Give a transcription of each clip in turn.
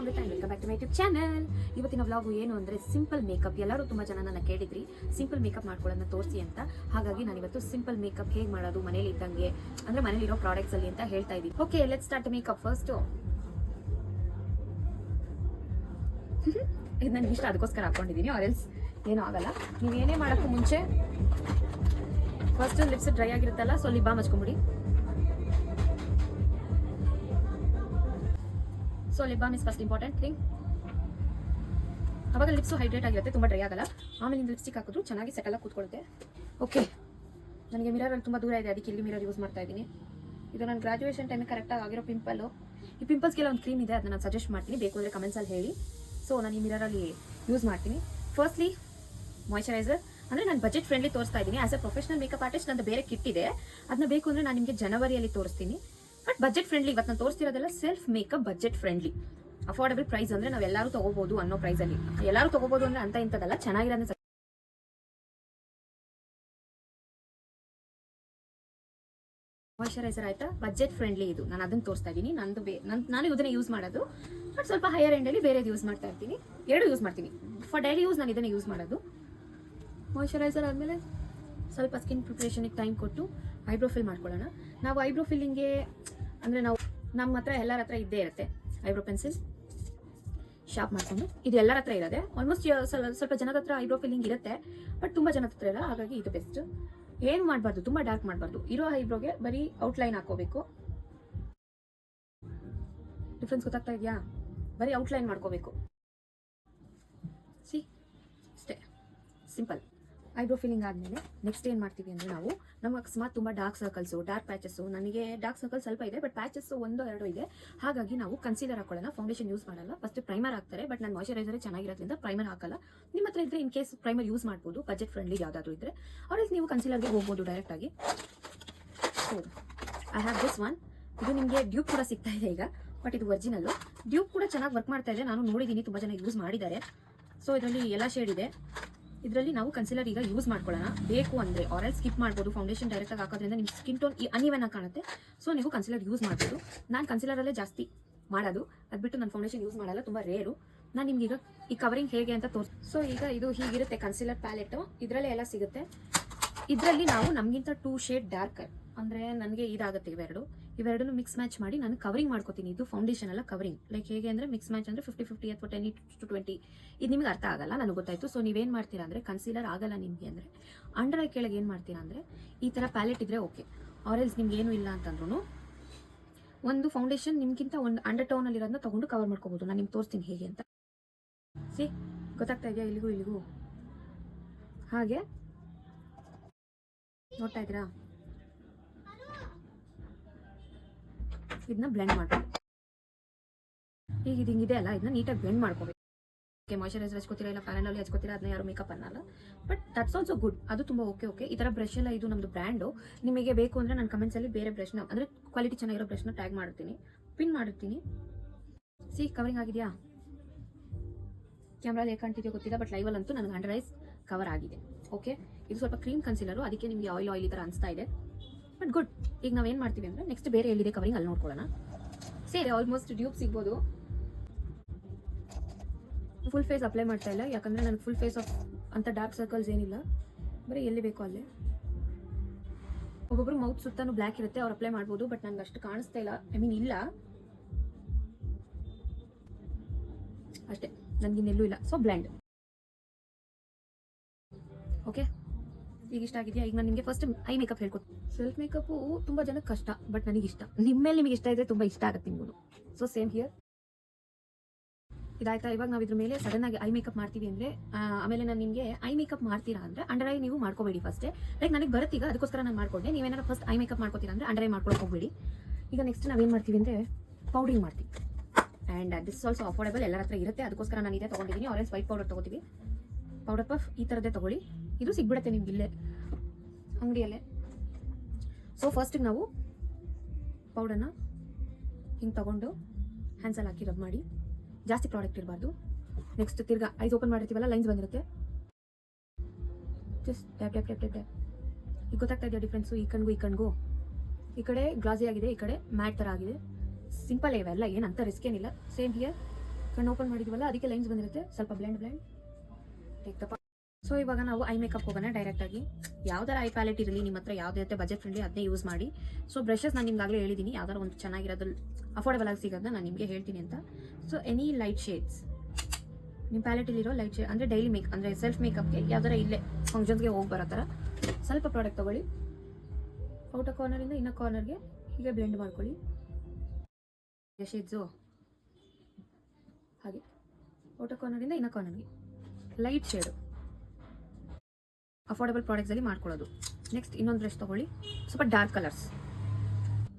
Amrita welcome back to my YouTube channel ಇವತ್ತಿನ vlog ಏನು ಅಂದರೆ ಸಿಂಪಲ್ ಮೇಕಪ್ ಎಲ್ಲರೂ ತುಂಬ ಜನ ನನ್ನ ಕೇಳಿದ್ರಿ ಸಿಂಪಲ್ ಮೇಕಪ್ ಮಾಡ್ಕೊಳ್ಳೋಣ ತೋರಿಸಿ ಅಂತ. ಹಾಗಾಗಿ ನಾನು ಇವತ್ತು ಸಿಂಪಲ್ ಮೇಕಪ್ ಹೇಗೆ ಮಾಡೋದು, ಮನೇಲಿ ಇದ್ದಂಗೆ, ಅಂದರೆ ಮನೇಲಿರೋ ಪ್ರಾಡಕ್ಟ್ಸ್ ಅಲ್ಲಿ ಅಂತ ಹೇಳ್ತಾ ಇದ್ದೀನಿ. Okay let start makeup first ಇದು ನನಗೆ ಇಷ್ಟ, ಅದಕ್ಕೋಸ್ಕರ ಹಾಕೊಂಡಿದ್ದೀನಿ ಆರೆಲ್ಸ್ ಏನೂ ಆಗಲ್ಲ. ನೀವು ಏನೇ ಮಾಡೋಕ್ಕೂ ಮುಂಚೆ ಫಸ್ಟ್ ಲಿಪ್ಸ್ ಡ್ರೈ ಆಗಿರುತ್ತಲ್ಲ so lip balm ಹಚ್ಕೊಂಬಿಡಿ so lip balm is first important thing ಅವಾಗ ಲಿಪ್ಸು ಹೈಡ್ರೇಟ್ ಆಗಿರುತ್ತೆ, ತುಂಬ ಡ್ರೈ ಆಗಲ್ಲ. ಆಮೇಲೆ ಲಿಪ್ಸ್ಟಿಕ್ ಹಾಕಿದ್ರು, ಚೆನ್ನಾಗಿ ಸೆಟಲ್ ಆಗಿ ಕೂತ್ಕೊಳ್ಳುತ್ತೆ. ಓಕೆ ನನಗೆ ಮಿರರಲ್ಲಿ ತುಂಬ ದೂರ ಇದೆ, ಅದಕ್ಕೆ ಇಲ್ಲಿ ಮಿರರ್ ಯೂಸ್ ಮಾಡ್ತಾ ಇದ್ದೀನಿ. ಇದು ನಾನು ಗ್ರಾಜುಯೇಷನ್ ಟೈಮಿಗೆ ಕರೆಕ್ಟಾಗಿ ಆಗಿರೋ ಪಿಂಪಲ್ಲು ಈ ಪಿಂಪಲ್ಸ್ಗೆಲ್ಲ ಒಂದು ಕ್ರೀಮ್ ಇದೆ ಅದನ್ನ ನಾನು ಸಜೆಸ್ಟ್ ಮಾಡ್ತೀನಿ. ಬೇಕು ಅಂದರೆ ಕಮೆಂಟ್ಸಲ್ಲಿ ಹೇಳಿ. ಸೊ ನಾನು ಈ ಮಿರರಲ್ಲಿ ಯೂಸ್ ಮಾಡ್ತೀನಿ. ಫಸ್ಟ್ಲಿ ಮಾಯ್ಚರೈಸರ್ ಅಂದರೆ ನಾನು ಬಜೆಟ್ ಫ್ರೆಂಡ್ಲಿ ತೋರಿಸ್ತಾ ಇದ್ದೀನಿ. As a professional makeup artist ನಂದು ಬೇರೆ ಕಿಟ್ ಇದೆ. ಅದನ್ನ ಬೇಕು ಅಂದರೆ ನಾನು ನಿಮಗೆ ಜನವರಿಯಲ್ಲಿ ತೋರಿಸ್ತೀನಿ. ಬಜೆಟ್ ಫ್ರೆಂಡ್ಲಿ ಇವತ್ತು ನಾನು ತೋರಿಸ್ತಿರೋದೆಲ್ಲ self makeup budget friendly affordable price ಅಂದರೆ ನಾವೆಲ್ಲರೂ ತಗೋಬಹುದು ಅನ್ನೋ ಪ್ರೈಸಲ್ಲಿ ಎಲ್ಲರೂ ತಗೋಬಹುದು ಅಂದರೆ ಅಂತ ಇಂಥದ್ದೆಲ್ಲ, ಚೆನ್ನಾಗಿರೋದನ್ನ ಮಾಯಶ್ಚರೈಸರ್ ಆಯ್ತಾ? ಬಜೆಟ್ ಫ್ರೆಂಡ್ಲಿ ಇದು. ನಾನು ಅದನ್ನ ತೋರಿಸ್ತಾ ಇದ್ದೀನಿ ನಂದು ಬೇ ನನ್ ನಾನು ಇದನ್ನ ಯೂಸ್ ಮಾಡೋದು. ಬಟ್ ಸ್ವಲ್ಪ ಹೈಯರ್ ಎಂಡಲ್ಲಿ ಬೇರೆದು ಯೂಸ್ ಮಾಡ್ತಾ ಇರ್ತೀನಿ. ಎರಡು ಯೂಸ್ ಮಾಡ್ತೀನಿ. ಫಾರ್ ಡೈಲಿ ಯೂಸ್ ನಾನು ಇದನ್ನ ಯೂಸ್ ಮಾಡೋದು. ಮಾಯಶ್ಚರೈಸರ್ ಆದಮೇಲೆ ಸ್ವಲ್ಪ ಸ್ಕಿನ್ ಪ್ರಿಪ್ರೇಷನಿಗೆ ಟೈಮ್ ಕೊಟ್ಟು ಐಬ್ರೋ ಫಿಲ್ ಮಾಡ್ಕೊಳ್ಳೋಣ. ನಾವು ಐಬ್ರೋ ಫಿಲ್ಲಿಂಗ್ಗೆ ಅಂದರೆ ನಾವು ನಮ್ಮ ಹತ್ರ ಎಲ್ಲರ ಹತ್ರ ಇದ್ದೇ ಇರುತ್ತೆ. ಐಬ್ರೋ ಪೆನ್ಸಿಲ್ ಶಾರ್ಪ್ ಮಾಡ್ಕೊಂಡು. ಇದು ಎಲ್ಲರ ಹತ್ರ ಇರೋದೆ. ಆಲ್ಮೋಸ್ಟ್ ಸ್ವಲ್ಪ ಜನದ ಹತ್ರ ಐಬ್ರೋ ಫಿಲ್ಲಿಂಗ್ ಇರುತ್ತೆ ಬಟ್ ತುಂಬ ಜನದ ಹತ್ರ ಇಲ್ಲ ಹಾಗಾಗಿ ಇದು ಬೆಸ್ಟ್ ಏನು ಮಾಡಬಾರ್ದು? ತುಂಬ ಡಾರ್ಕ್ ಮಾಡಬಾರ್ದು. ಇರೋ ಐಬ್ರೋಗೆ ಬರೀ ಔಟ್ಲೈನ್ ಹಾಕೋಬೇಕು ಡಿಫ್ರೆನ್ಸ್ ಗೊತ್ತಾಗ್ತಾ ಇದೆಯಾ? ಬರೀ ಔಟ್ಲೈನ್ ಮಾಡ್ಕೋಬೇಕು. ಸಿ ಅಷ್ಟೇ ಸಿಂಪಲ್ ಐಬ್ರೋ ಫಿಲ್ಲಿಂಗ್ ಆದಮೇಲೆ ನೆಕ್ಸ್ಟ್ ಏನು ಮಾಡ್ತೀವಿ ಅಂದರೆ ನಾವು ನಮ್ಮ ಅಕಸ್ಮಾತ್ ತುಂಬ ಡಾರ್ಕ್ ಸರ್ಕಲ್ಸು ಡಾರ್ಕ್ ಪ್ಯಾಚಸ್ಸು ನನಗೆ ಡಾರ್ಕ್ ಸರ್ಕಲ್ ಸ್ವಲ್ಪ ಇದೆ ಬಟ್ ಪ್ಯಾಚಸ್ಸು ಒಂದು, ಎರಡು ಇದೆ. ಹಾಗಾಗಿ ನಾವು ಕನ್ಸೀಲರ್ ಹಾಕೊಳ್ಳೋಣ. ಫೌಂಡೇಶನ್ ಯೂಸ್ ಮಾಡಲ್ಲ. ಫಸ್ಟ್ ಪ್ರೈಮರ್ ಹಾಕ್ತಾರೆ ಬಟ್ ನಾನು ಮಾಯ್ಚರೈಸರ್ ಚೆನ್ನಾಗಿರೋದ್ರಿಂದ ಪ್ರೈಮರ್ ಹಾಕಲ್ಲ. ನಿಮ್ಮ ಹತ್ರ ಇದ್ರೆ ಇನ್ ಕೇಸ್ ಪ್ರೈಮರ್ ಯೂಸ್ ಮಾಡ್ಬೋದು ಬಜೆಟ್ ಫ್ರೆಂಡ್ಲಿ ಯಾವುದಾದ್ರೂ ಇದ್ರೆ. ಅವ್ರಿಗೆ ನೀವು ಕನ್ಸಿಲರ್ಗೆ ಹೋಗ್ಬೋದು ಡೈರೆಕ್ಟಾಗಿ so I have this one ಇದು ನಿಮಗೆ ಡ್ಯೂಪ್ ಕೂಡ ಸಿಗ್ತಾ ಇದೆ ಈಗ ಬಟ್ ಇದು ಒರಿಜಿನಲ್ಲು ಡ್ಯೂಬ್ ಕೂಡ ಚೆನ್ನಾಗಿ ವರ್ಕ್ ಮಾಡ್ತಾ ಇದೆ. ನಾನು ನೋಡಿದ್ದೀನಿ ತುಂಬ ಜನ ಯೂಸ್ ಮಾಡಿದ್ದಾರೆ. ಸೊ ಇದರಲ್ಲಿ ಎಲ್ಲ ಶೇಡ್ ಇದೆ. ಇದರಲ್ಲಿ ನಾವು ಕನ್ಸಿಲರ್ ಈಗ ಯೂಸ್ ಮಾಡ್ಕೊಳ್ಳೋಣ. ಬೇಕು ಅಂದರೆ ಆರಲ್ ಸ್ಕಿಪ್ ಮಾಡ್ಬೋದು ಫೌಂಡೇಶನ್ ಡೈರೆಕ್ಟಾಗಿ ಹಾಕೋದ್ರಿಂದ ನಿಮ್ಮ ಸ್ಕಿನ್ ಟೋನ್ ಅನಿವನ್ ಅನಿವನ್ನ ಕಾಣುತ್ತೆ. ಸೊ ನೀವು ಕನ್ಸಿಲರ್ ಯೂಸ್ ಮಾಡ್ಬೋದು. ನಾನು ಕನ್ಸಿಲರಲ್ಲೇ ಜಾಸ್ತಿ ಮಾಡೋದು. ಅದು ಬಿಟ್ಟು ನಾನು ಫೌಂಡೇಶನ್ ಯೂಸ್ ಮಾಡಲ್ಲ, ತುಂಬ ರೇರು ನಾನು ನಿಮ್ಗೆ ಈಗ ಈ ಕವರಿಂಗ್ ಹೇಗೆ ಅಂತ ತೋರಿಸ್ ಸೊ ಈಗ ಇದು ಹೀಗಿರುತ್ತೆ ಕನ್ಸಿಲರ್ ಪ್ಯಾಲೆಟು ಇದರಲ್ಲೇ ಎಲ್ಲ ಸಿಗುತ್ತೆ. ಇದರಲ್ಲಿ ನಾವು ನಮಗಿಂತ ಟೂ ಶೇಡ್ ಡಾರ್ಕರ್ ಅಂದರೆ ನನಗೆ ಇದಾಗುತ್ತೆ ಇವೆರಡು. ಇವೆರಡನ್ನು ಮಿಕ್ಸ್ ಮ್ಯಾಚ್ ಮಾಡಿ ನಾನು ಕವರಿಂಗ್ ಮಾಡ್ಕೋತೀನಿ. ಇದು ಫೌಂಡೇಶನ್ ಅಲ್ಲ ಕವರಿಂಗ್ ಲೈಕ್ ಹೇಗೆ ಅಂದರೆ ಮಿಕ್ಸ್ ಮ್ಯಾಚ್ ಅಂದರೆ ಫಿಫ್ಟಿ ಫಿಫ್ಟಿ ಅಥವಾ ಟೆನ್ ಟು ಟ್ವೆಂಟಿ ಇದು ನಿಮಗೆ ಅರ್ಥ ಆಗಲ್ಲ, ನನಗೆ ಗೊತ್ತಾಯ್ತು. ಸೊ ನೀವೇನು ಮಾಡ್ತೀರಾ ಅಂದರೆ ಕನ್ಸೀಲರ್ ಆಗಲ್ಲ ನಿಮಗೆ ಅಂದರೆ. ಅಂಡರ್ ಐ ಕೆಳಗೆ ಏನು ಮಾಡ್ತೀರಾ ಅಂದರೆ ಈ ಥರ ಪ್ಯಾಲೆಟ್ ಇದ್ದರೆ ಓಕೆ ಆರೆಲ್ಸ್ ನಿಮ್ಗೆ ಏನು ಇಲ್ಲ ಅಂತಂದ್ರೂ ಒಂದು ಫೌಂಡೇಶನ್ ನಿಮ್ಗಿಂತ ಒಂದು ಅಂಡರ್ ಟೌನಲ್ಲಿರೋದನ್ನ ತೊಗೊಂಡು ಕವರ್ ಮಾಡ್ಕೋಬೋದು. ನಾನು ನಿಮ್ಗೆ ತೋರಿಸ್ತೀನಿ ಹೇಗೆ ಅಂತ. ಸಿ ಗೊತ್ತಾಗ್ತಾ ಇದೆಯಾ? ಇಲ್ಲಿಗೂ ಇಲ್ಲಿಗೂ. ಹಾಗೆ? ನೋಡ್ತಾ ಇದ್ದೀರಾ? ಇದನ್ನ ಬ್ಲೆಂಡ್ ಮಾಡ್ಕೊಳ್ಳಿ. ಈಗ ಇದು ಹಿಂಗಿದೆ ಅಲ್ಲ, ಇದನ್ನ ನೀಟಾಗಿ ಬ್ಲೆಂಡ್ ಮಾಡ್ಕೋಬೇಕು. ಓಕೆ ಮಾಯ್ಚರೈಸರ್ ಹಚ್ಕೋತೀರಾ ಇಲ್ಲ ಫ್ಯಾನಲ್ಲಿ ಹಚ್ಕೋತೀರಾ, ಅದನ್ನ ಯಾರು ಮೇಕಪ್ ಅನ್ನಲ್ಲ. ಬಟ್ ದಟ್ಸ್ ಆಲ್ಸೋ ಗುಡ್ ಅದು ತುಂಬ ಓಕೆ ಓಕೆ ಈ ಥರ ಬ್ರಷ್ ಎಲ್ಲ ಇದು ನಮ್ಮದು ಬ್ರ್ಯಾಂಡು ನಿಮಗೆ ಬೇಕು ಅಂದರೆ ನಾನು ಕಮೆಂಟ್ಸಲ್ಲಿ ಬೇರೆ ಬ್ರಷ್ನ ಅಂದರೆ ಕ್ವಾಲಿಟಿ ಚೆನ್ನಾಗಿರೋ ಬ್ರಷ್ನ ಟ್ಯಾಗ್ ಮಾಡ್ತೀನಿ. ಪಿನ್ ಮಾಡಿರ್ತೀನಿ ಸಿ ಕವರಿಂಗ್ ಆಗಿದೆಯಾ? ಕ್ಯಾಮ್ರಾಲಿ ಹೇಗೆ ಕಾಣ್ತಿದೆಯೋ ಗೊತ್ತಿಲ್ಲ ಬಟ್ ಲೈವಲ್ಲಂತೂ ನನಗೆ ಅಂಡರ್ ಐಸ್ ಕವರ್ ಆಗಿದೆ. ಓಕೆ ಇದು ಸ್ವಲ್ಪ ಕ್ರೀಮ್ ಕನ್ಸಿಲರು ಅದಕ್ಕೆ ನಿಮಗೆ ಆಯಿಲ್ ಆಯಿಲ್ ಈ ಥರ ಅನಿಸ್ತಾ ಇದೆ. ಬಟ್ ಗುಡ್ ಈಗ ನಾವೇನು ಮಾಡ್ತೀವಿ ಅಂದರೆ ನೆಕ್ಸ್ಟ್ ಬೇರೆ ಎಲ್ಲಿದೆ ಕವರಿಂಗ್ ಅಲ್ಲಿ ನೋಡ್ಕೊಳ್ಳೋಣ. ಸೇರಿ ಆಲ್ಮೋಸ್ಟ್ ಟ್ಯೂಬ್ ಸಿಗ್ಬೋದು. ಫುಲ್ ಫೇಸ್ ಅಪ್ಲೈ ಮಾಡ್ತಾ ಇಲ್ಲ. ಯಾಕಂದರೆ ನನಗೆ ಫುಲ್ ಫೇಸ್ ಆಫ್ ಅಂತ ಡಾರ್ಕ್ ಸರ್ಕಲ್ಸ್ ಏನಿಲ್ಲ. ಬರೀ ಎಲ್ಲಿ ಬೇಕೋ ಅಲ್ಲೇ. ಒಬ್ಬೊಬ್ರು ಮೌತ್ ಸುತ್ತಾನು ಬ್ಲ್ಯಾಕ್ ಇರುತ್ತೆ, ಅವ್ರು ಅಪ್ಲೈ ಮಾಡ್ಬೋದು ಬಟ್ ನಂಗೆ ಅಷ್ಟು ಕಾಣಿಸ್ತಾ ಇಲ್ಲ. ಐ ಮೀನ್ ಇಲ್ಲ. ಅಷ್ಟೇ. ನನಗಿನ್ನೆಲ್ಲೂ ಇಲ್ಲ. ಸೊ ಬ್ಲ್ಯಾಂಡ್ ಓಕೆ ಈಗ ಇಷ್ಟ ಆಗಿದೆಯಾ? ಈಗ ನಾನು ನಿಮಗೆ ಫಸ್ಟ್ ಐ ಮೇಕಪ್ ಹೇಳ್ಕೊತೀನಿ ಸೆಲ್ಫ್ ಮೇಕಪ್ಪು ತುಂಬ ಜನಕ್ಕೆ ಕಷ್ಟ ಬಟ್ ನನಗೆ ಇಷ್ಟ. ನಿಮ್ಮ ಮೇಲೆ ನಿಮಗೆ ಇಷ್ಟ ಇದ್ರೆ ತುಂಬ ಇಷ್ಟ ಆಗುತ್ತೆ ನಿಮಗೂ ಸೊ ಸೇಮ್ ಹಿಯರ್ ಇದಾಯ್ತಾ? ಇವಾಗ ನಾವು ಇದ್ರ ಮೇಲೆ ಸಡನ್ ಆಗಿ ಐ ಮೇಕಪ್ ಮಾಡ್ತೀವಿ ಅಂದ್ರೆ ಆಮೇಲೆ ನಾನು ನಿಮಗೆ ಐ ಮೇಕಪ್ ಮಾಡ್ತೀರಾ ಅಂದ್ರೆ ಅಂಡರ್ ಐ ನೀವು ಮಾಡ್ಕೋಬೇಡಿ ಫಸ್ಟ್ ಲೈಕ್ ನನಗೆ ಬರುತ್ತೀಗ ಅದಕ್ಕೋಸ್ಕರ ನಾನು ಮಾಡ್ಕೊಂಡೆ. ನೀವೇನಾದ್ರು ಫಸ್ಟ್ ಐ ಮೇಕಪ್ ಮಾಡ್ಕೋತೀರಾ ಅಂದ್ರೆ ಅಂಡರ್ ಐ ಮಾಡ್ಕೊಳಕ್ಕೆ ಹೋಗ್ಬೇಡಿ. ಈಗ ನೆಕ್ಸ್ಟ್ ನಾವೇನು ಮಾಡ್ತೀವಿ ಅಂದ್ರೆ ಪೌಡರಿಂಗ್ ಮಾಡ್ತೀವಿ. ಆ್ಯಂಡ್ ದಿಸ್ ಆಲ್ಸೋ ಅಫೋರ್ಡಬಲ್ ಎಲ್ಲರ ಹತ್ರ ಇರುತ್ತೆ. ಅದಕ್ಕೋಸ್ಕರ ನಾನು ಇದೇ ತೊಗೊಂಡಿದ್ದೀನಿ ಆರೆಂಜ್ ವೈಟ್ ಪೌಡರ್ ತೊಗೋತೀವಿ. ಪೌಡರ್ ಪಫ್ ಈ ಥರದ್ದೇ ತೊಗೊಳ್ಳಿ. ಇದು ಸಿಗ್ಬಿಡುತ್ತೆ ನಿಮ್ಗೆ ಇಲ್ಲೇ, ಅಂಗಡಿಯಲ್ಲೇ. ಸೊ ಫಸ್ಟಿಗೆ ನಾವು ಪೌಡರ್ನ ಹಿಂಗೆ ತಗೊಂಡು ಹ್ಯಾಂಡ್ಸಲ್ಲಿ ಹಾಕಿ ರಬ್ ಮಾಡಿ. ಜಾಸ್ತಿ ಪ್ರಾಡಕ್ಟ್ ಇರಬಾರ್ದು. ನೆಕ್ಸ್ಟ್ ತಿರ್ಗಾ ಐಸ್ ಓಪನ್ ಮಾಡಿರ್ತೀವಲ್ಲ ಲೈನ್ಸ್ ಬಂದಿರುತ್ತೆ. Just tap tap tap tap tap ಈಗ ಗೊತ್ತಾಗ್ತಾ ಇದೆಯಾ ಡಿಫ್ರೆನ್ಸು ಈ ಕಣ್ಗೂ ಈ ಕಣ್ಗೂ. ಈ ಕಡೆ ಗ್ಲಾಸಿ ಆಗಿದೆ, ಈ ಕಡೆ ಮ್ಯಾಟ್ ಥರ ಆಗಿದೆ. ಸಿಂಪಲ್ ಇವೆಲ್ಲ ಏನು ಅಂತ ರಿಸ್ಕ್ ಏನಿಲ್ಲ. ಸೇಮ್ ಹಿಯರ್ ಕಣ್ಣು ಓಪನ್ ಮಾಡಿದ್ವಲ್ಲ, ಅದಕ್ಕೆ ಲೈನ್ಸ್ ಬಂದಿರುತ್ತೆ. ಸ್ವಲ್ಪ ಬ್ಲೆಂಡ್ ಬ್ಲೆಂಡ್ ಸೊ ಇವಾಗ ನಾವು ಐ ಮೇಕಪ್ ಹೋಗೋಣ ಡೈರೆಕ್ಟ್ ಆಗಿ. ಯಾವ್ದಾರ ಐ ಪ್ಯಾಲೆಟ್ ಇರಲಿ ನಿಮ್ಮ ಹತ್ರ ಯಾವುದೇ ಇರುತ್ತೆ ಬಜೆಟ್ ಫ್ರೆಂಡ್ಲಿ ಅದನ್ನೇ ಯೂಸ್ ಮಾಡಿ. ಸೊ ಬ್ರಷಸ್ ನಾನು ನಿಮ್ಗಾಗಲೇ ಹೇಳಿದ್ದೀನಿ ಯಾವ್ದಾರ ಒಂದು ಚೆನ್ನಾಗಿರೋದು ಅಫೋರ್ಡಬಲ್ ಆಗಿ ಸಿಗೋದನ್ನ ನಾನು ನಿಮಗೆ ಹೇಳ್ತೀನಿ ಅಂತ. ಸೊ ಎನಿ ಲೈಟ್ ಶೇಡ್ಸ್ ನಿಮ್ಮ ಪ್ಯಾಲೆಟಲ್ಲಿರೋ ಲೈಟ್ ಶೇಡ್ ಅಂದರೆ ಡೈಲಿ ಮೇಕ್ ಅಂದರೆ ಸೆಲ್ಫ್ ಮೇಕಪ್ಗೆ ಯಾವ್ದಾರ ಇಲ್ಲೇ ಫಂಕ್ಷನ್ಸ್ಗೆ ಹೋಗಿ ಬರೋ ಥರ, ಸ್ವಲ್ಪ ಪ್ರಾಡಕ್ಟ್ ತೊಗೊಳ್ಳಿ. ಔಟರ್ ಕಾರ್ನರಿಂದ ಇನ್ನೂ ಕಾರ್ನರ್ಗೆ ಹೀಗೆ ಬ್ಲೆಂಡ್ ಮಾಡ್ಕೊಳ್ಳಿ. ಶೇಡ್ಸು ಹಾಗೆ. ಔಟರ್ ಕಾರ್ನರಿಂದ ಇನ್ನೂ ಕಾರ್ನರ್ಗೆ ಲೈಟ್ ಶೇಡು. ಅಫೋರ್ಡಬಲ್ ಪ್ರಾಡಕ್ಟ್ಸಲ್ಲಿ ಮಾಡ್ಕೊಳ್ಳೋದು. ನೆಕ್ಸ್ಟ್ ಇನ್ನೊಂದು ಡ್ರೆಸ್ ತೊಗೊಳ್ಳಿ. ಸ್ವಲ್ಪ ಡಾರ್ಕ್ ಕಲರ್ಸ್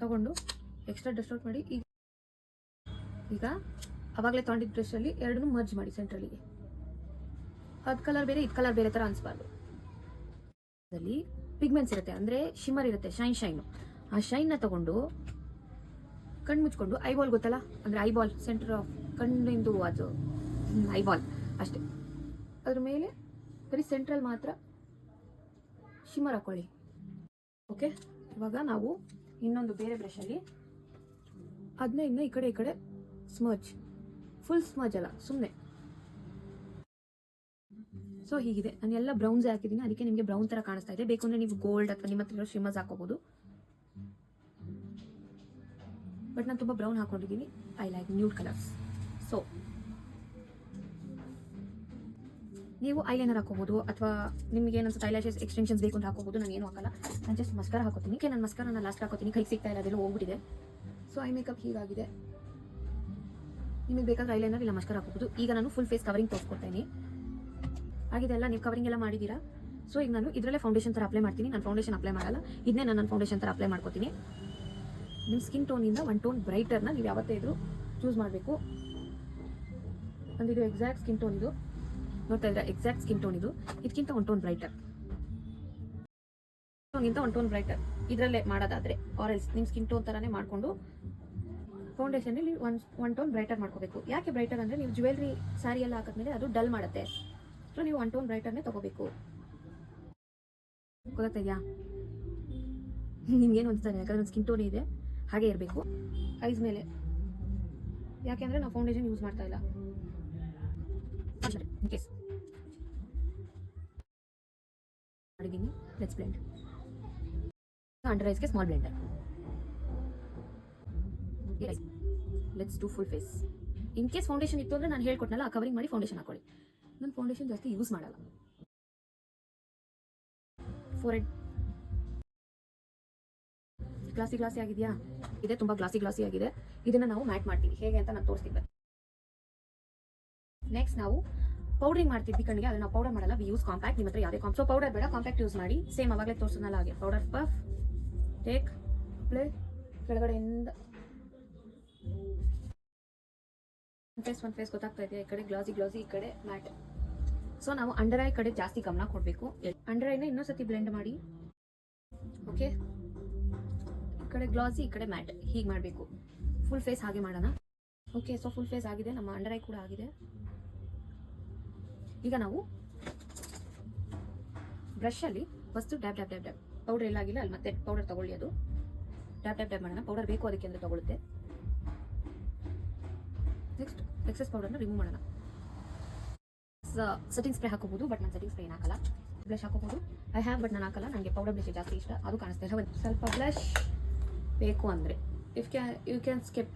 ತೊಗೊಂಡು ಎಕ್ಸ್ಟ್ರಾ ಡ್ರೆಸ್ ಔಟ್ ಮಾಡಿ ಈಗ ಈಗ ಅವಾಗಲೇ ತೊಗೊಂಡಿದ್ದ ಡ್ರೆಸ್ಸಲ್ಲಿ ಎರಡನ್ನೂ ಮರ್ಜ್ ಮಾಡಿ ಸೆಂಟ್ರಲ್ಲಿಗೆ ಅದು ಕಲರ್ ಬೇರೆ, ಇದು ಕಲರ್ ಬೇರೆ ಥರ ಅನಿಸ್ಬಾರ್ದು. ಅದರಲ್ಲಿ ಪಿಗ್ಮೆಂಟ್ಸ್ ಇರುತ್ತೆ, ಅಂದರೆ ಶಿಮರ್ ಇರುತ್ತೆ ಶೈನ್ ಶೈನು ಆ ಶೈನ್ನ ತಗೊಂಡು ಕಣ್ಣು ಮುಚ್ಕೊಂಡು ಐಬಾಲ್ ಗೊತ್ತಲ್ಲ? ಅಂದರೆ ಐಬಾಲ್ ಸೆಂಟರ್ ಆಫ್ ಕಣ್ಣಿಂದು ಅದು ಐಬಾಲ್ ಅಷ್ಟೇ. ಅದ್ರ ಮೇಲೆ ಬರೀ ಸೆಂಟ್ರಲ್ ಮಾತ್ರ ಶಿಮರ್ ಹಾಕೊಳ್ಳಿ. ಓಕೆ ಇವಾಗ ನಾವು ಇನ್ನೊಂದು ಬೇರೆ ಬ್ರಷಲ್ಲಿ ಅದನ್ನ ಇನ್ನು ಈ ಕಡೆ ಈ ಕಡೆ ಸ್ಮಜ್ ಫುಲ್ ಸ್ಮಜ್ ಅಲ್ಲ ಸುಮ್ಮನೆ ಸೊ ಹೀಗಿದೆ. ನಾನು ಎಲ್ಲ ಬ್ರೌನ್ಸ್ ಹಾಕಿದ್ದೀನಿ ಅದಕ್ಕೆ ನಿಮಗೆ ಬ್ರೌನ್ ಥರ ಕಾಣಿಸ್ತಾ ಇದೆ. ಬೇಕು ಅಂದರೆ ನೀವು ಗೋಲ್ಡ್ ಅಥವಾ ನಿಮ್ಮ ಹತ್ರ ಇರೋ ಶಿಮರ್ಸ್ ಹಾಕೋಬೋದು ಬಟ್ ನಾನು ತುಂಬ ಬ್ರೌನ್ ಹಾಕೊಂಡಿದ್ದೀನಿ I like nude colours so ನೀವು ಐಲೈನರ್ ಹಾಕೋಬಹುದು ಅಥವಾ ನಿಮಗೆ ಏನನ್ಸುತ್ತೆ ಐಲಾಶಸ್ ಎಕ್ಸ್ಟೆನ್ಷನ್ಸ್ ಬೇಕು ಅಂತ ಹಾಕೋಬಹುದು ನಾನು ಏನು ಹಾಕಲ್ಲ. ನಾನು ಜಸ್ಟ್ ಮಸ್ಕಾರ ಹಾಕೋತೀನಿ ಕೆ ನಾನು ಮಸ್ಕರ ನಾನು ಲಾಸ್ಟ್ ಹಾಕೋತೀನಿ ಕೈ ಸಿಗ್ತಾ ಇಲ್ಲ, ಅದೆಲ್ಲ ಹೋಗ್ಬಿಟ್ಟಿದೆ. ಸೊ ಐ ಮೇಕಪ್ ಹೀಗಾಗಿದೆ. ನಿಮಗೆ ಬೇಕಾದ್ರೆ ಐಲೈನರ್ ಇಲ್ಲ ಮಸ್ಕಾರ ಹಾಕೋಬಹುದು ಈಗ ನಾನು ಫುಲ್ ಫೇಸ್ ಕವರಿಂಗ್ ತೋರಿಸ್ಕೊಡ್ತೀನಿ. ಆಗಿದೆ ಅಲ್ಲ, ನೀವು ಕವರಿಂಗ್ ಎಲ್ಲ ಮಾಡಿದ್ದೀರಾ? ಸೊ ಈಗ ನಾನು ಇದರಲ್ಲೇ ಫೌಂಡೇಶನ್ ಥರ ಅಪ್ಲೈ ಮಾಡ್ತೀನಿ. ನಾನು ಫೌಂಡೇಶನ್ ಅಪ್ಲೈ ಮಾಡಲ್ಲ. ಇದನ್ನೇ ನಾನು ಫೌಂಡೇಶನ್ ಥರ ಅಪ್ಲೈ ಮಾಡ್ಕೋತೀನಿ. ನಿಮ್ಮ ಸ್ಕಿನ್ ಟೋನಿಂದ ಒನ್ ಟೋನ್ ಬ್ರೈಟರ್ನ ನೀವು ಯಾವತ್ತೇ ಇದ್ರು ಚೂಸ್ ಮಾಡಬೇಕು. ಇದು ಎಕ್ಸಾಕ್ಟ್ ಸ್ಕಿನ್ ಟೋನ್ ಇದು. ನೋಡ್ತಾ ಇದ್ರೆ ಎಕ್ಸಾಕ್ಟ್ ಸ್ಕಿನ್ ಟೋನ್ ಇದು. ಇದಕ್ಕಿಂತ ಒನ್ ಟೋನ್ ಬ್ರೈಟರ್ ಗಿಂತ ಒನ್ ಟೋನ್ ಬ್ರೈಟರ್ ಇದರಲ್ಲೇ ಮಾಡೋದಾದ್ರೆ ಆರೆಲ್ಸ್ ನಿಮ್ಮ ಸ್ಕಿನ್ ಟೋನ್ ಥರನೇ ಮಾಡಿಕೊಂಡು ಫೌಂಡೇಶನಲ್ಲಿ ಒನ್ ಒನ್ ಟೋನ್ ಬ್ರೈಟರ್ ಮಾಡ್ಕೋಬೇಕು. ಯಾಕೆ ಬ್ರೈಟರ್ ಅಂದರೆ ನೀವು ಜ್ಯುವೆಲ್ರಿ ಸ್ಯಾರಿ ಎಲ್ಲ ಹಾಕಿದ್ಮೇಲೆ ಅದು ಡಲ್ ಮಾಡುತ್ತೆ. ಸೊ ನೀವು ಒನ್ ಟೋನ್ ಬ್ರೈಟರ್ನೇ ತಗೋಬೇಕು. ಗೊತ್ತಾಗ್ತಾ ನಿಮ್ಗೇನು ಅನ್ಸ್ತಾನೆ ಯಾಕಂದ್ರೆ ಸ್ಕಿನ್ ಟೋನ್ ಇದೆ, ಹಾಗೆ ಇರಬೇಕು. ಐಸ್ ಮೇಲೆ. ಯಾಕೆಂದ್ರೆ ನಾವು ಫೌಂಡೇಶನ್ ಯೂಸ್ ಮಾಡ್ತಾ ಇಲ್ಲ. Case let's blend under ಐಸ್ಗೆ small blender let's do full face in case foundation ಇತ್ತು ಅಂದ್ರೆ ನಾನು ಹೇಳ್ಕೊಟ್ನಲ್ಲ, ಆ ಕವರಿಂಗ್ ಮಾಡಿ ಫೌಂಡೇಶನ್ ಹಾಕೊಳ್ಳಿ. ನಾನು ಫೌಂಡೇಶನ್ ಜಾಸ್ತಿ ಯೂಸ್ ಮಾಡಲ್ಲ. ಫೋರ್ ಎಡ್ ಗ್ಲಾಸಿ ಗ್ಲಾಸಿ ಆಗಿದೆಯಾ? ಇದೆ, ತುಂಬಾ ಗ್ಲಾಸಿ ಗ್ಲಾಸಿ ಆಗಿದೆ. ಇದನ್ನ ನಾವು ಮ್ಯಾಟ್ ಮಾಡ್ತೀವಿ. ಹೇಗೆ ಅಂತ ನಾನು ತೋರಿಸ್ತೀನಿ. ನೆಕ್ಸ್ಟ್ ನಾವು ಪೌಡ್ರಿಂಗ್ ಮಾಡ್ತಿದ್ವಿ ಕಣ್ಣಿಗೆ ಅದನ್ನ ಪೌಡರ್ ಮಾಡಲ್ಲ ವಿ ಯೂಸ್ ಕಾಂಪ್ಯಾಕ್ಟ್ ನಿಮ್ಮ ಹತ್ರ ಯಾವುದೇ ಕಾಂಪ್ ಸೊ ಪೌಡರ್ ಬೇಡ ಕಾಂಪ್ಯಾಕ್ಟ್ ಯೂಸ್ ಮಾಡಿ ಸೇಮ್ ಅವಾಗಲೇ ತೋರಿಸೋದಲ್ಲ ಹಾಗೆ. ಪೌಡರ್ ಪಫ್ ಟೇಕ್ ಪ್ಲೇ ಕೆಳಗಡೆಯಿಂದ. ಫೇಸ್ ಒನ್ ಫೇಸ್ ಗೊತ್ತಾಗ್ತಾ ಇದೆ, ಈ ಕಡೆ ಗ್ಲಾಸಿ ಗ್ಲಾಸಿ ಈ ಕಡೆ ಮ್ಯಾಟ್ ಸೊ ನಾವು ಅಂಡರ್ ಐ ಕಡೆ ಜಾಸ್ತಿ ಗಮನ ಕೊಡಬೇಕು. ಅಂಡರ್ ಐನ ಇನ್ನೊಂದ್ಸತಿ ಬ್ಲೆಂಡ್ ಮಾಡಿ. ಓಕೆ ಈ ಕಡೆ ಗ್ಲಾಸಿ ಈ ಕಡೆ ಮ್ಯಾಟ್ ಹೀಗೆ ಮಾಡಬೇಕು. ಫುಲ್ ಫೇಸ್ ಹಾಗೆ ಮಾಡೋಣ. ಓಕೆ ಸೊ ಫುಲ್ ಫೇಸ್ ಆಗಿದೆ. ನಮ್ಮ ಅಂಡರ್ ಐ ಕೂಡ ಆಗಿದೆ. ಈಗ ನಾವು ಬ್ರಷಲ್ಲಿ first dab dab dab dab powder ಎಲ್ಲ ಆಗಿಲ್ಲ, ಅಲ್ಲಿ ಮತ್ತೆ ಪೌಡರ್ ತಗೊಳ್ಳಿ ಅದು. ಡ್ಯಾಬ್ ಡ್ಯಾಬ್ ಡ್ಯಾಬ್ ಮಾಡೋಣ. ಪೌಡರ್ ಬೇಕು ಅದಕ್ಕೆ ಅಂದರೆ ತಗೊಳುತ್ತೆ. ನೆಕ್ಸ್ಟ್ ಎಕ್ಸಸ್ ಪೌಡರ್ನ ರಿಮೂವ್ ಮಾಡೋಣ. ಸೆಟ್ಟಿಂಗ್ ಸ್ಪ್ರೇ ಹಾಕೋಬಹುದು ಬಟ್ ನಾನು ಸೆಟ್ಟಿಂಗ್ ಸ್ಪ್ರೇ ಹಾಕಲ್ಲ. ಬ್ಲಷ್ ಹಾಕೋಬಹುದು. ಐ ಹ್ಯಾವ್ ಬಟ್ ನಾನು ಹಾಕಲ್ಲ. ನನಗೆ ಪೌಡರ್ ಬ್ಲಶ್ ಜಾಸ್ತಿ ಇಷ್ಟ. ಅದು ಕಾಣಿಸ್ತಾ ಇಲ್ಲ ಸ್ವಲ್ಪ ಬ್ಲಷ್ ಬೇಕು ಅಂದರೆ. ಇಫ್ ಕ್ಯಾ ಯು ಕ್ಯಾನ್ ಸ್ಕಿಪ್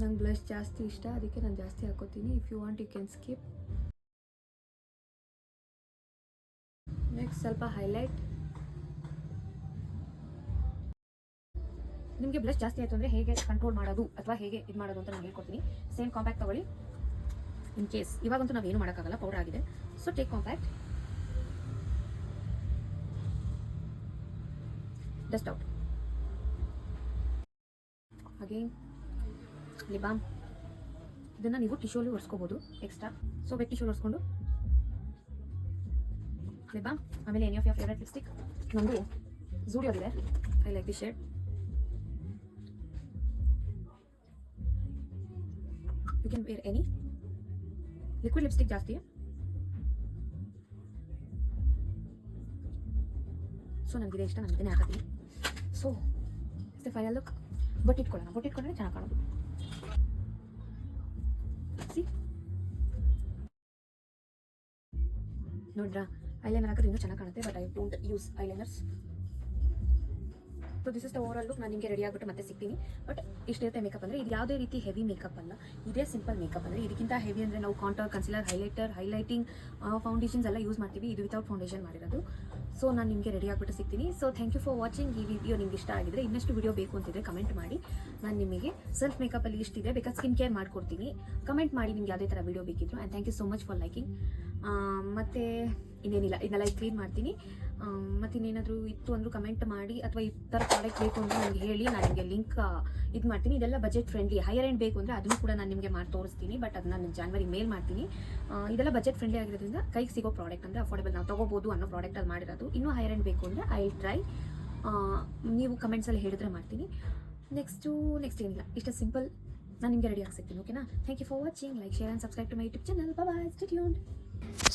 ನಂಗೆ ಬ್ಲಶ್ ಜಾಸ್ತಿ ಇಷ್ಟ, ಅದಕ್ಕೆ ನಾನು ಜಾಸ್ತಿ ಹಾಕೋತೀನಿ. If you want you can skip next ಸ್ವಲ್ಪ ಹೈಲೈಟ್ ನಿಮಗೆ ಬ್ಲಶ್ ಜಾಸ್ತಿ ಆಯಿತು ಅಂದರೆ ಹೇಗೆ ಕಂಟ್ರೋಲ್ ಮಾಡೋದು ಅಥವಾ ಹೇಗೆ ಇದು ಮಾಡೋದು ಅಂತ ನಾನು ಹೇಳ್ಕೊಡ್ತೀನಿ. ಸೇಮ್ ಕಾಂಪ್ಯಾಕ್ಟ್ ತಗೊಳ್ಳಿ. ಇನ್ ಕೇಸ್ ಇವಾಗಂತೂ ನಾವೇನು ಮಾಡೋಕ್ಕಾಗಲ್ಲ ಪೌಡರ್ ಆಗಿದೆ. So take compact dust out again lip balm ಇದನ್ನು ನೀವು ಟಿಶ್ಯೂಲಿ ಒರೆಸ್ಕೋಬೋದು ಎಕ್ಸ್ಟ್ರಾ ಸೊ ಬೆಕ್ ಟಿಶ್ಯೂಲ್ ಒರೆಸ್ಕೊಂಡು. ಲಿಬಾಮ್ ಆಮೇಲೆ any of your favourite lipstick ನಮ್ಮದು ಝೂಡಿಯೋದಿದೆ I like the shade you can wear any liquid lipstick ಜಾಸ್ತಿ. ಸೊ ನನಗಿದೆ ಇಷ್ಟ. ನಾನು ಇದನ್ನೇ ಹಾಕತ್ತೀನಿ. So is the final look but ಇಟ್ಕೊಂಡ್ರೆ ಚೆನ್ನಾಗಿ ಕಾಣೋದು. ನೋಡ್ರಾ ಐಲೈನರ್ ಹಾಕಿದ್ರೆ ಇನ್ನೂ ಚೆನ್ನಾಗಿ ಕಾಣುತ್ತೆ but I don't use eyeliners so this is the overall look ನಾನು ನಿಮಗೆ ರೆಡಿ ಆಗಿಬಿಟ್ಟು ಮತ್ತೆ ಸಿಗ್ತೀನಿ. ಬಟ್ ಇಷ್ಟಿರುತ್ತೆ ಮೇಕಪ್ ಅಂದರೆ ಇದು ಯಾವುದೇ ರೀತಿ ಹೆವಿ ಮೇಕಪ್ ಅಲ್ಲ. ಇದೇ ಸಿಂಪಲ್ ಮೇಕಪ್ ಅಂದರೆ ಇದಕ್ಕಿಂತ ಹೆವಿ ಅಂದರೆ ನಾವು contour concealer highlighter highlighting foundations ಎಲ್ಲ ಯೂಸ್ ಮಾಡ್ತೀವಿ. ಇದು ವಿತೌಟ್ ಫೌಂಡೇಶನ್ ಮಾಡಿರೋದು. ಸೊ ನಾನು ನಿಮಗೆ ರೆಡಿ ಆಗಿಬಿಟ್ಟು ಸಿಗ್ತೀನಿ. So thank you for watching ಈ ವಿಡಿಯೋ ನಿಮ್ಗೆ ಇಷ್ಟ ಆಗಿದ್ರೆ ಇನ್ನಷ್ಟು ವಿಡಿಯೋ ಬೇಕು ಅಂತಿದ್ರೆ ಕಮೆಂಟ್ ಮಾಡಿ. ನಾನು ನಿಮಗೆ ಸೆಲ್ಫ್ ಮೇಕಪ್ಪಲ್ಲಿ ಇಷ್ಟಿದೆ ಬೇಕಾದ್ರೆ ಸ್ಕಿನ್ ಕೇರ್ ಮಾಡ್ಕೊಡ್ತೀನಿ. ಕಮೆಂಟ್ ಮಾಡಿ ನಿಮ್ಗೆ ಯಾವುದೇ ಥರ ವಿಡಿಯೋ ಬೇಕಿದ್ರು. And thank you so much for liking ಮತ್ತು ಇನ್ನೇನಿಲ್ಲ ಇದನ್ನೆಲ್ಲ ಕ್ಲೀನ್ ಮಾಡ್ತೀನಿ. ಮತ್ತು ಇನ್ನೇನಾದರೂ ಇತ್ತು ಅಂದರೂ ಕಮೆಂಟ್ ಮಾಡಿ, ಅಥವಾ ಈ ಥರ ಪ್ರಾಡಕ್ಟ್ ಬೇಕು ಅಂದರೆ ನನಗೆ ಹೇಳಿ ನಾನು ನಿಮಗೆ ಲಿಂಕ್ ಇದು ಮಾಡ್ತೀನಿ. ಇದೆಲ್ಲ ಬಜೆಟ್ ಫ್ರೆಂಡ್ಲಿ ಹೈಯರ್ ಎಂಡ್ ಬೇಕು ಅಂದರೆ ಅದನ್ನು ಕೂಡ ನಾನು ನಿಮಗೆ ಮಾಡಿ ತೋರಿಸ್ತೀನಿ ಬಟ್ ಅದನ್ನ ನಾನು ಜಾನ್ವರಿ ಮೇಲ್ ಮಾಡ್ತೀನಿ. ಇದೆಲ್ಲ ಬಜೆಟ್ ಫ್ರೆಂಡ್ಲಿ ಆಗಿರೋದ್ರಿಂದ ಕೈಗೆ ಸಿಗೋ ಪ್ರಾಡಕ್ಟ್ ಅಂದರೆ ಅಫೋರ್ಡಬಲ್ ನಾವು ತೊಗೋಬೋದು ಅನ್ನೋ ಪ್ರಾಡಕ್ಟ್ ಅದು ಮಾಡಿರೋದು. ಇನ್ನೂ ಹೈಯರ್ ಎಂಡ್ ಬೇಕು ಅಂದರೆ ಐ ಟ್ರೈ ನೀವು ಕಮೆಂಟ್ಸಲ್ಲಿ ಹೇಳಿದ್ರೆ ಮಾಡ್ತೀನಿ. ನೆಕ್ಸ್ಟು ನೆಕ್ಸ್ಟ್ ಏನಿಲ್ಲ, ಇಷ್ಟ ಸಿಂಪಲ್ ನಾನು ನಿಮಗೆ ರೆಡಿ ಆಗಿ ಸಿಗ್ತೀನಿ ಓಕೆನಾ thank you for watching like share and subscribe to my YouTube channel bye stay tuned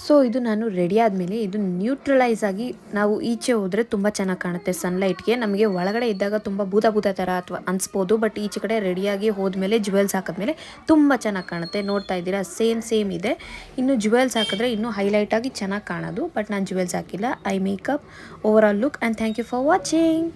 so ಇದು ನಾನು ರೆಡಿ ಆದಮೇಲೆ ಇದು ನ್ಯೂಟ್ರಲೈಸ್ ಆಗಿ ನಾವು ಈಚೆ ಹೋದರೆ ತುಂಬ ಚೆನ್ನಾಗಿ ಕಾಣುತ್ತೆ ಸನ್ಲೈಟ್ಗೆ ನಮಗೆ ಒಳಗಡೆ ಇದ್ದಾಗ ತುಂಬ ಭೂತ ಭೂತ ಥರ ಅಥವಾ ಅನಿಸ್ಬೋದು ಬಟ್ ಈಚೆ ಕಡೆ ರೆಡಿಯಾಗಿ ಹೋದ್ಮೇಲೆ ಜುವೆಲ್ಸ್ ಹಾಕಿದ್ಮೇಲೆ ತುಂಬ ಚೆನ್ನಾಗಿ ಕಾಣುತ್ತೆ. ನೋಡ್ತಾ ಇದ್ದೀರಾ ಸೇಮ್ ಸೇಮ್ ಇದೆ. ಇನ್ನು ಜುವೆಲ್ಸ್ ಹಾಕಿದ್ರೆ ಇನ್ನೂ ಹೈಲೈಟ್ ಆಗಿ ಚೆನ್ನಾಗಿ ಕಾಣೋದು ಬಟ್ ನಾನು ಜುವೆಲ್ಸ್ ಹಾಕಿಲ್ಲ. I makeup overall look and thank you for watching